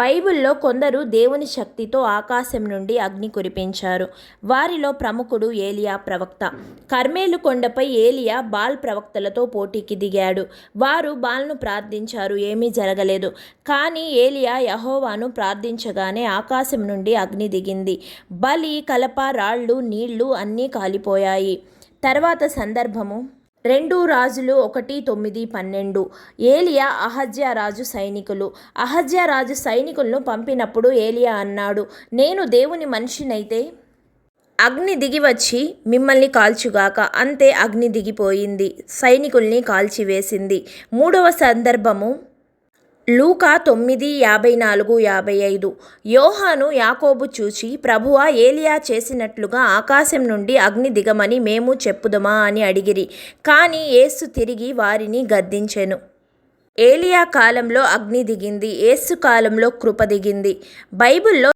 బైబిల్లో కొందరు దేవుని శక్తితో ఆకాశం నుండి అగ్ని కురిపించారు. వారిలో ప్రముఖుడు ఏలియా ప్రవక్త. కర్మేలు కొండపై ఏలియా బాల్ ప్రవక్తలతో పోటీకి దిగాడు. వారు బాల్ను ప్రార్థించారు ఏమీ జరగలేదు. కానీ ఏలియా యహోవాను ప్రార్థించగానే ఆకాశం నుండి అగ్ని దిగింది. బలి కలప రాళ్ళు నీళ్ళు అన్నీ కాలిపోయాయి. తర్వాత సందర్భము రెండు రాజులు ఒకటి తొమ్మిది పన్నెండు. ఏలియా అహజ్యా రాజు సైనికులు. అహజ్యా రాజు సైనికులను పంపినప్పుడు ఏలియా అన్నాడు నేను దేవుని మనిషినైతే అగ్ని దిగి వచ్చి మిమ్మల్ని కాల్చుగాక. అంతే అగ్ని దిగిపోయింది. సైనికుల్ని కాల్చివేసింది. మూడవ సందర్భము లూకా తొమ్మిది యాభై నాలుగు యాభై ఐదు. యోహాను యాకోబు చూచి ప్రభువా ఏలియా చేసినట్లుగా ఆకాశం నుండి అగ్ని దిగమని మేము చెప్పుదమా అని అడిగిరి. కానీ యేసు తిరిగి వారిని గద్దించెను. ఏలియా కాలంలో అగ్ని దిగింది యేసు కాలంలో కృప దిగింది. బైబిల్లో